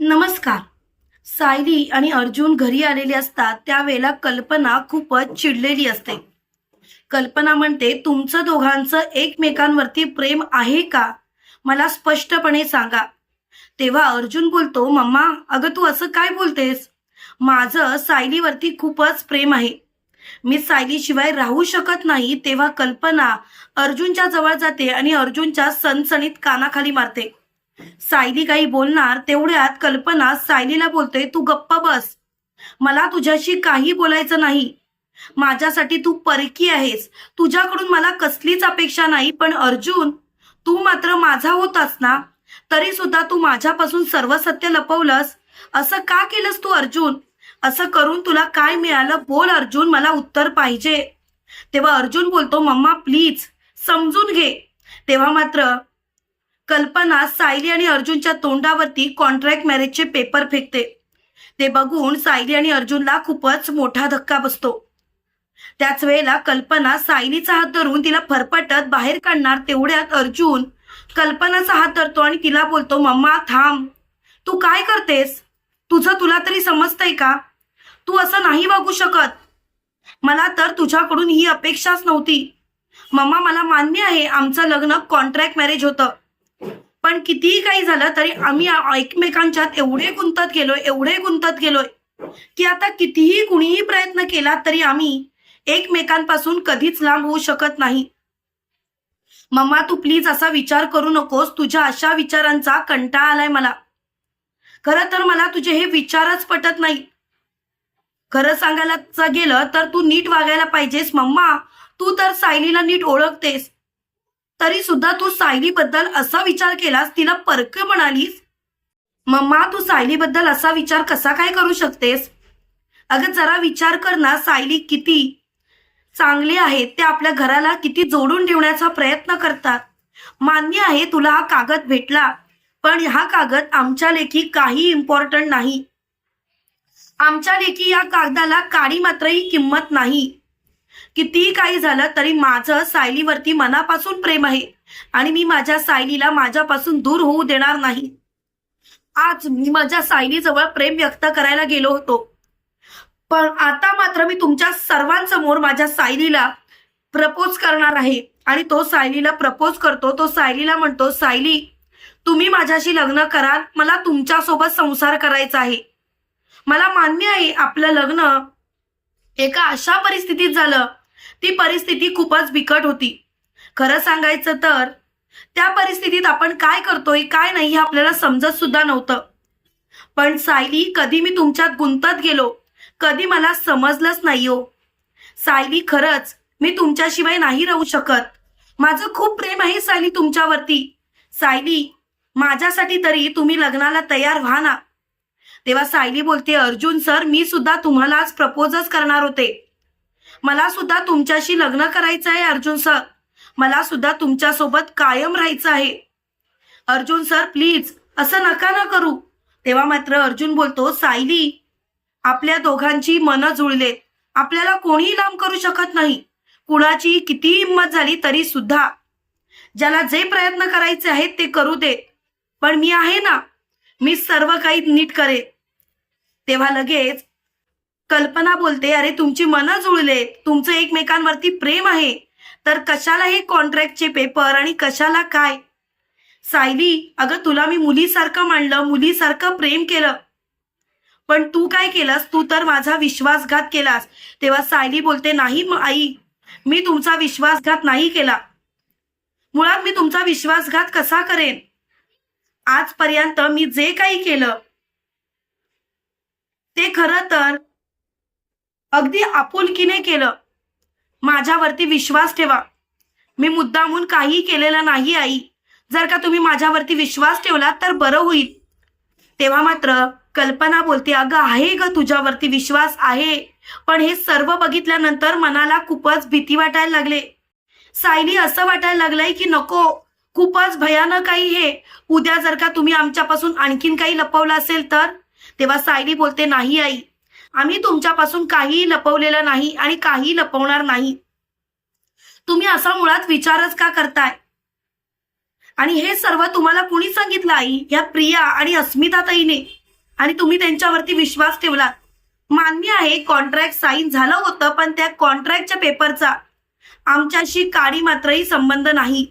नमस्कार. सायली आणि अर्जुन घरी आलेले असतात त्यावेळेला कल्पना खूपच चिडलेली असते. कल्पना म्हणते तुमचं दोघांचं एकमेकांवरती प्रेम आहे का? मला स्पष्टपणे सांगा. तेव्हा अर्जुन बोलतो मम्मा अगं तू असं काय बोलतेस? माझं सायलीवरती खूपच प्रेम आहे. मी सायलीशिवाय राहू शकत नाही. तेव्हा कल्पना अर्जुनच्या जवळ जाते आणि अर्जुनच्या सणसणीत कानाखाली मारते. सायली काही बोलणार तेवढ्यात कल्पना सायलीला बोलते तू गप्पा बस. मला तुझ्याशी काही बोलायचं नाही. माझ्यासाठी तू परकी आहेस. तुझ्याकडून मला कसलीच अपेक्षा नाही पण अर्जुन तू मात्र माझा होतास ना? तरी सुद्धा तू माझ्यापासून सर्व सत्य लपवलंस. असं का केलंस तू अर्जुन? असं करून तुला काय मिळालं? बोल अर्जुन मला उत्तर पाहिजे. तेव्हा अर्जुन बोलतो मम्मा प्लीज समजून घे. तेव्हा मात्र कल्पना सायली आणि अर्जुनच्या तोंडावरती कॉन्ट्रॅक्ट मॅरेजचे पेपर फेकते. ते बघून सायली आणि अर्जुनला खूपच मोठा धक्का बसतो. त्याच वेळेला कल्पना सायलीचा हात धरून तिला फरफटत बाहेर काढणार तेवढ्यात अर्जुन कल्पनाचा हात धरतो आणि तिला बोलतो मम्मा थांब. तू काय करतेस? तुझं तुला तरी समजतंय का? तू असं नाही वागू शकत. मला तर तुझ्याकडून ही अपेक्षाच नव्हती. मम्मा मला मान्य आहे आमचं लग्न कॉन्ट्रॅक्ट मॅरेज होतं. पण कितीही काही झालं तरी आम्ही एकमेकांच्यात एवढे गुंतत गेलोय एवढे गुंतत गेलोय की आता कितीही कुणीही प्रयत्न केला तरी आम्ही एकमेकांपासून कधीच लांब होऊ शकत नाही. मम्मा तू प्लीज असा विचार करू नकोस. तुझ्या अशा विचारांचा कंटाळा आलाय मला. खरं तर मला तुझे हे विचारच पटत नाही. खरं सांगायला गेलं तर तू नीट वागायला पाहिजेस. मम्मा तू तर सायलीला नीट ओळखतेस. तरी सुद्धा तू सायलीबद्दल असा विचार केलास तिला परक म्हणालीस? मम्मा तू सायलीबद्दल असा विचार कसा काय करू शकतेस? अगं जरा विचार कर ना सायली किती चांगली आहे ते आपल्या घराला किती जोडून ठेवण्याचा प्रयत्न करतात. मान्य आहे तुला हा कागद भेटला पण हा कागद आमच्या लेखी काही इम्पॉर्टंट नाही. आमच्या लेखी या कागदाला काळी मात्रही किंमत नाही. कितीही काही झालं तरी माझं सायलीवरती मनापासून प्रेम आहे. आणि मी माझ्या सायलीला माझ्यापासून दूर होऊ देणार नाही. आज मी माझ्या सायलीजवळ प्रेम व्यक्त करायला गेलो होतो. पण आता मात्र मी तुमच्या सर्वांसमोर माझ्या सायलीला प्रपोज करणार आहे. आणि तो सायलीला प्रपोज करतो. तो सायलीला म्हणतो सायली तुम्ही माझ्याशी लग्न कराल. मला तुमच्यासोबत संसार करायचा आहे. मला मान्य आहे आपलं लग्न एका अशा परिस्थितीत झालं. ती परिस्थिती खूपच बिकट होती. खरं सांगायचं तर त्या परिस्थितीत आपण काय करतोय काय नाही हे आपल्याला समजत सुद्धा नव्हतं. पण सायली कधी मी तुमच्यात गुंतत गेलो? कधी मला समजलंच नाही हो. सायली खरंच मी तुमच्याशिवाय नाही राहू शकत. माझं खूप प्रेम आहे सायली तुमच्यावरती. सायली माझ्यासाठी तरी तुम्ही लग्नाला तयार व्हा ना. तेव्हा सायली बोलते अर्जुन सर मी सुद्धा तुम्हाला आज प्रपोजच करणार होते. मला सुद्धा तुमच्याशी लग्न करायचं आहे अर्जुन सर. मला सुद्धा तुमच्यासोबत कायम राहायचं आहे. अर्जुन सर प्लीज असं नका ना करू. तेव्हा मात्र अर्जुन बोलतो सायली आपल्या दोघांची मनं जुळलेत आपल्याला कोणीही लांब करू शकत नाही. कुणाची किती हिंमत झाली तरी सुद्धा. ज्याला जे प्रयत्न करायचे आहेत ते करू दे. पण मी आहे ना मी सर्व काही नीट करेन तेव्हा लगेच कल्पना बोलते अरे तुमची मनं जुळले. तुमचं एकमेकांवरती प्रेम आहे. तर कशाला हे कॉन्ट्रॅक्टचे पेपर आणि कशाला काय? सायली अगं तुला मी मुलीसारखं मांडलं मुलीसारखं प्रेम केलं. पण तू काय केलंस? तू तर माझा विश्वासघात केलास. तेव्हा सायली बोलते नाही आई. मी तुमचा विश्वासघात नाही केला. मुळात मी तुमचा विश्वासघात कसा करेन? आजपर्यंत मी जे काही केलं ते खरं तर अगदी आपुलकीने केलं. माझ्यावरती विश्वास ठेवा. मी मुद्दामून काही केलेलं नाही आई. जर का तुम्ही माझ्यावरती विश्वास ठेवला तर बरं होईल. तेव्हा मात्र कल्पना बोलते अगं आहे ग तुझ्यावरती विश्वास आहे. पण हे सर्व बघितल्यानंतर मनाला खूपच भीती वाटायला लागले. सायली असं वाटायला लागलंय की नको. खूपच भयानक आहे हे. उद्या जर का तुम्ही आमच्यापासून आणखीन काही लपवलं असेल तर? तेव्हा सायली बोलते नाही आई. आम्ही तुमच्यापासून काहीही लपवलेलं नाही आणि काही लपवणार नाही. तुम्ही असा मुळात विचारच का करताय? आणि हे सर्व तुम्हाला कुणी सांगितलं आई? या प्रिया आणि अस्मिताताईने. आणि तुम्ही त्यांच्यावरती विश्वास ठेवलात. मान्य आहे कॉन्ट्रॅक्ट साईन झालं होतं पण त्या कॉन्ट्रॅक्टच्या पेपरचा आमच्याशी काडी मात्रही संबंध नाही.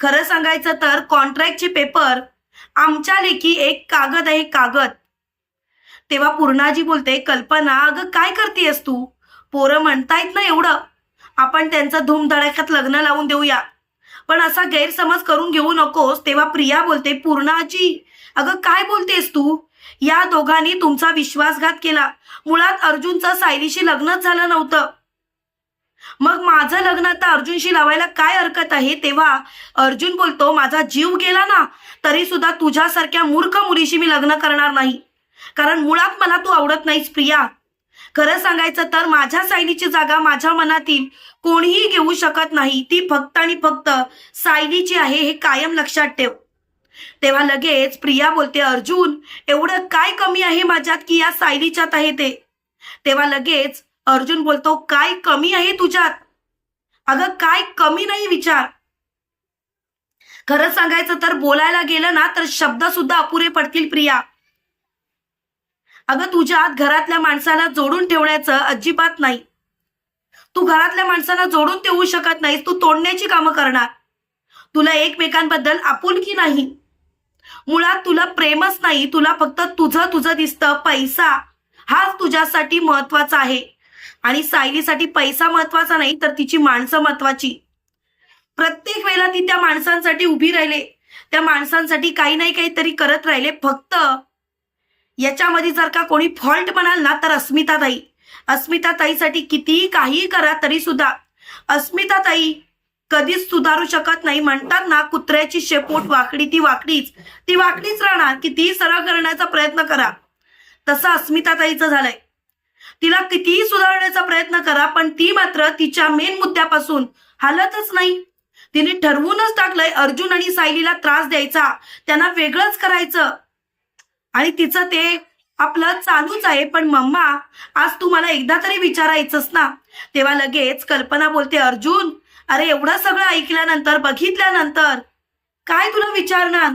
खरं सांगायचं तर कॉन्ट्रॅक्टचे पेपर आमच्या लेखी एक कागद आहे कागद. तेव्हा पूर्णाजी बोलते कल्पना अगं काय करतेस तू? पोरं म्हणतायत ना एवढं. आपण त्यांचं धूमधडाक्यात लग्न लावून देऊया. पण असा गैरसमज करून घेऊ नकोस. तेव्हा प्रिया बोलते पूर्णाजी अगं काय बोलतेस तू? या दोघांनी तुमचा विश्वासघात केला. मुळात अर्जुनचं सायलीशी लग्नच झालं नव्हतं. मग माझं लग्न आता अर्जुनशी लावायला काय हरकत आहे? तेव्हा अर्जुन बोलतो माझा जीव गेला ना तरी सुद्धा तुझ्यासारख्या मूर्ख मुलीशी मी लग्न करणार नाही. कारण मुळात मला तू आवडत नाहीस प्रिया. खरं सांगायचं तर माझ्या सायलीची जागा माझ्या मनातील कोणीही घेऊ शकत नाही. ती फक्त आणि फक्त सायलीची आहे हे कायम लक्षात ठेव. तेव्हा लगेच प्रिया बोलते अर्जुन एवढं काय कमी आहे माझ्यात की या सायलीच्यात आहे ते? तेव्हा लगेच अर्जुन बोलतो काय कमी आहे तुझ्यात? अगं काय कमी नाही विचार. खरं सांगायचं तर बोलायला गेलं ना तर शब्द सुद्धा अपुरे पडतील प्रिया. अगं तुझ्यात घरातल्या माणसाला जोडून ठेवण्याचं अजिबात नाही. तू घरातल्या माणसाला जोडून ठेवू शकत नाहीस तू तोडण्याची कामं करणार. तुला एकमेकांबद्दल आपुलकी नाही. मुळात तुला प्रेमच नाही तुला फक्त तुझं तुझं दिसतं पैसा. हाच तुझ्यासाठी महत्त्वाचा आहे. आणि सायलीसाठी पैसा महत्त्वाचा नाही तर तिची माणसं महत्वाची. प्रत्येक वेळेला ती त्या माणसांसाठी उभी राहिले. त्या माणसांसाठी काही नाही काहीतरी करत राहिले. फक्त याच्यामध्ये जर का कोणी फॉल्ट म्हणाल ना तर अस्मिताताई. अस्मिताताईसाठी कितीही काहीही करा तरी सुद्धा अस्मिताताई कधीच सुधारू शकत नाही. म्हणतात ना कुत्र्याची शेपूट वाकडी ती वाकडीच. ती वाकडीच राहणार. कितीही सरळ करण्याचा प्रयत्न करा. तसं अस्मिताताईचं झालंय. तिला कितीही सुधारण्याचा प्रयत्न करा पण ती मात्र तिच्या मेन मुद्द्यापासून हालतच नाही. तिने ठरवूनच टाकलंय अर्जुन आणि सायलीला त्रास द्यायचा त्यांना वेगळंच करायचं. आणि तिचं ते आपलं चालूच आहे पण मम्मा आज तू मला एकदा तरी विचारायचंस ना. तेव्हा लगेच कल्पना बोलते अर्जुन अरे एवढं सगळं ऐकल्यानंतर बघितल्यानंतर काय तुला विचारणार?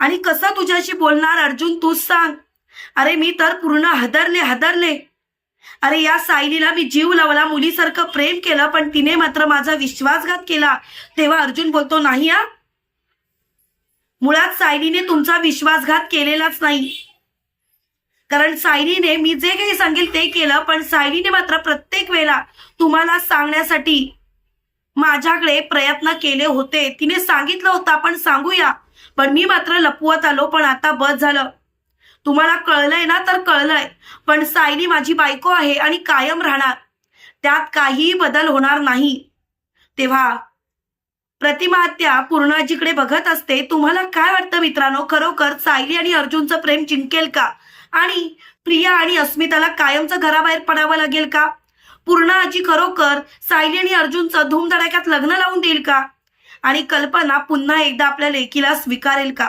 आणि कसं तुझ्याशी बोलणार? अर्जुन तूच सांग. अरे मी तर पूर्ण हदरले हदरले. अरे या सायलीला मी जीव लावला मुलीसारखं प्रेम केलं पण तिने मात्र माझा विश्वासघात केला. तेव्हा अर्जुन बोलतो नाही हा. मुळात सायलीने तुमचा विश्वासघात केलेलाच नाही. कारण सायलीने मी जे काही सांगेल ते केलं पण सायलीने मात्र प्रत्येक वेळेला तुम्हाला सांगण्यासाठी माझ्याकडे प्रयत्न केले होते. तिने सांगितलं होतं आपण सांगूया. पण मी मात्र लपवत आलो पण आता बस झालं. तुम्हाला कळलंय ना तर कळलंय. पण सायली माझी बायको आहे आणि कायम राहणार. त्यात काहीही बदल होणार नाही. तेव्हा प्रतिमहत्या पूर्णाजीकडे बघत असते तुम्हाला काय वाटतं मित्रांनो? खरोखर सायली आणि अर्जुनचं प्रेम जिंकेल का? आणि प्रिया आणि अस्मिताला कायमचं घराबाहेर पडावं लागेल का? पूर्ण आजी खरोखर सायली आणि अर्जुनचं धूमधडाक्यात लग्न लावून देईल का? आणि कल्पना पुन्हा एकदा आपल्या लेकीला स्वीकारेल का?